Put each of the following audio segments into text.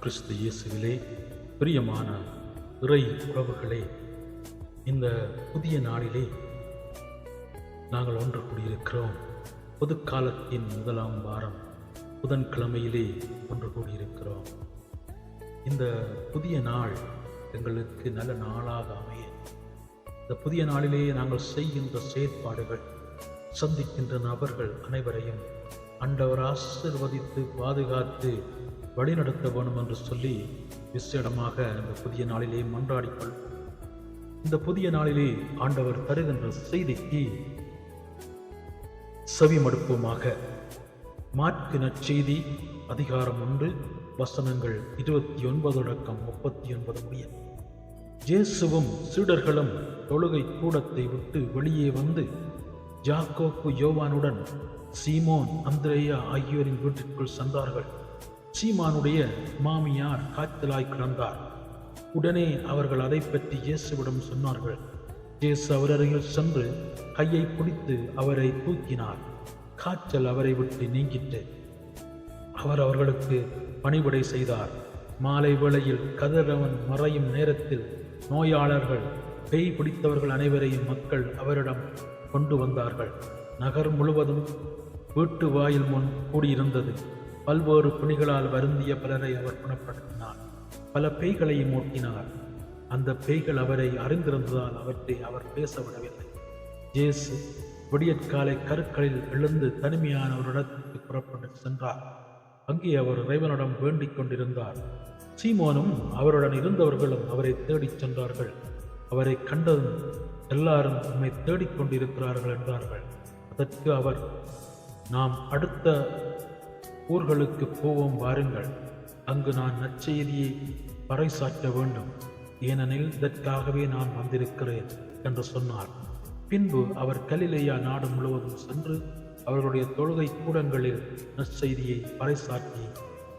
கிறிஸ்து இயேசுவிலே பிரியமான இறை உறவுகளே இந்த புதிய நாளிலே நாங்கள் ஒன்று கூடியிருக்கிறோம். பொதுக்காலத்தின் முதலாம் வாரம் புதன்கிழமையிலே ஒன்று கூடியிருக்கிறோம். இந்த புதிய நாள் எங்களுக்கு நல்ல நாளாக அமைய. இந்த புதிய நாளிலே நாங்கள் செய்கின்ற செயற்பாடுகள் சந்திக்கின்ற நபர்கள் அனைவரையும் அண்டவர் ஆசிர்வதித்து பாதுகாத்து வழிநடத்த வேணும் என்று சொல்லி விசேடமாக இந்த புதிய நாளிலே மன்றாடிக்கொள் இந்த புதிய நாளிலே ஆண்டவர் தருகின்ற செய்திக்கு செவிமடுப்போமாக. மாற்கு நற்செய்தி அதிகாரம் ஒன்று வசனங்கள் இருபத்தி ஒன்பது அடக்கம் முப்பத்தி ஒன்பது முடிய. இயேசுவும் சீடர்களும் தொழுகை கூடத்தை விட்டு வெளியே வந்து ஜாக்கோப்பு யோவானுடன் சீமோன் அந்திரேயா ஆகியோரின் வீட்டிற்குள் சென்றார்கள் சீமானுடைய மாமியார் காய்ச்சலாய் கிடந்தார். உடனே அவர்கள் அதை பற்றி இயேசுவிடம் சொன்னார்கள். இயேசு அவர் அருகில் சென்று கையை பிடித்து அவரை தூக்கினார். காய்ச்சல் அவரை விட்டு நீங்கிட்டு அவர் அவர்களுக்கு பணிவிடை செய்தார். மாலை வேளையில் கதிரவன் மறையும் நேரத்தில் நோயாளர்கள் பேய் பிடித்தவர்கள் அனைவரையும் மக்கள் அவரிடம் கொண்டு வந்தார்கள். நகர் முழுவதும் வீட்டு வாயில் முன் கூடியிருந்தது. பல்வேறு புலிகளால் வருந்திய பலரை அவர் குணப்படுத்தினார். பல பேய்களையும் ஓட்டினார் அந்த பேய்கள் அவரை அறிந்திருந்ததால் அவற்றை அவர் பேச விடவில்லை இயேசு விடியற்காலை கருக்களில் எழுந்து தனிமையான ஒரு இடத்துக்கு புறப்பட்டு சென்றார். அங்கே அவர் இறைவனிடம் வேண்டிக் கொண்டிருந்தார். சீமோனும் அவருடன் இருந்தவர்களும் அவரை தேடிச் சென்றார்கள். அவரை கண்டதும் எல்லாரும் உம்மை தேடிக்கொண்டிருக்கிறார்கள் என்றார்கள். அதற்கு அவர் நாம் அடுத்த ஊர்களுக்கு போவோம் வாருங்கள். அங்கு நான் நற்செய்தியை பறைசாற்ற வேண்டும். ஏனெனில் இதற்காகவே நான் வந்திருக்கிறேன் என்று சொன்னார். பின்பு அவர் கலிலேயா நாடு முழுவதும் சென்று அவர்களுடைய தொழுகை கூடங்களில் நற்செய்தியை பறைசாற்றி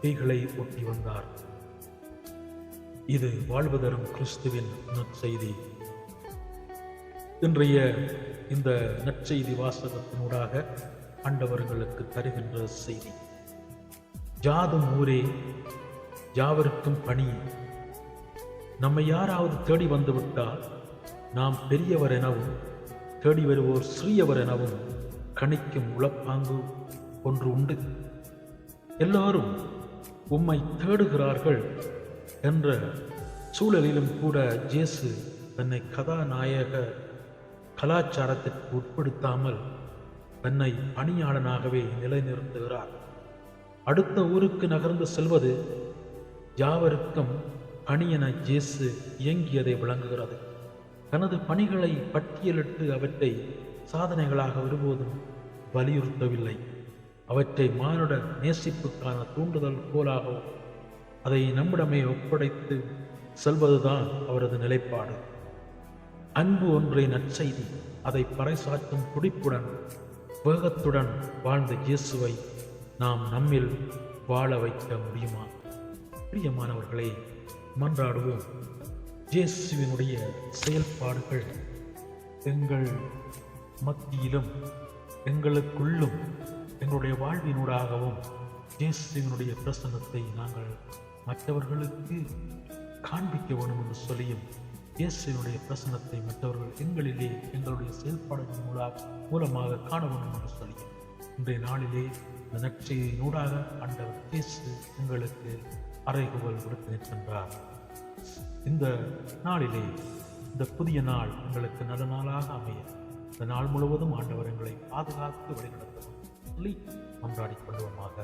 தீகளை ஒட்டி வந்தார். இது வாழ்வு தரும் கிறிஸ்துவின் நற்செய்தி. இன்றைய இந்த நற்செய்தி வாசகத்தினூடாக ஆண்டவர்களுக்கு தருகின்ற செய்தி. ஜாதும் ஊரே யாவருக்கும் பணி. நம்மை யாராவது தேடி வந்துவிட்டால் நாம் பெரியவர் எனவும் தேடி வருவோர் சிறியவர் எனவும் கணிக்கும் உளப்பாங்கு ஒன்று உண்டு. எல்லோரும் உம்மை தேடுகிறார்கள் என்ற சூழலிலும் கூட ஜேசு தன்னை கதாநாயக கலாச்சாரத்திற்கு உட்படுத்தாமல் தன்னை பணியாளனாகவே நிலைநிறுத்துகிறார். அடுத்த ஊருக்கு நகர்ந்து செல்வது யாவருக்கும் பணியென ஜேசு இயங்கியதை விளங்குகிறது. தனது பணிகளை பட்டியலிட்டு அவற்றை சாதனைகளாக ஒருபோதும் வலியுறுத்தவில்லை. அவற்றை மானுட நேசிப்புக்கான தூண்டுதல் போலாகவும் அதை நம்மிடமே ஒப்படைத்து செல்வதுதான் அவரது நிலைப்பாடு. அன்பு ஒன்றை நற்செய்தி அதை பறைசாற்றும் துடிப்புடன் வேகத்துடன் வாழ்ந்த இயேசுவை நாம் நம்மில் வாழ வைக்க முடியுமா? பிரியமானவர்களே மன்றாடுவோம். இயேசுவினுடைய செயல்பாடுகள் எங்கள் மத்தியிலும் எங்களுக்குள்ளும் எங்களுடைய வாழ்வினூடாகவும் இயேசுவினுடைய பிரசன்னத்தை நாங்கள் மற்றவர்களுக்கு காண்பிக்க வேண்டும் என்று சொல்லியும் இயேசுடைய பிரசன்னத்தை மற்றவர்கள் எங்களிலே எங்களுடைய செயல்பாடுகள் மூலம் மூலமாக காண வேண்டும் என்று சொல்லி இன்றைய நாளிலே இந்த நற்செய்தியினூடாக ஆண்டவர் இயேசு எங்களுக்கு அறைகுவல் கொடுத்து நிற்கின்றார். இந்த நாளிலே இந்த புதிய நாள் எங்களுக்கு நல்ல நாளாக அமைய இந்த நாள் முழுவதும் ஆண்டவர் எங்களை பாதுகாத்து வழிநடத்தவும் சொல்லி மன்றாடிக் கொள்வோமாக.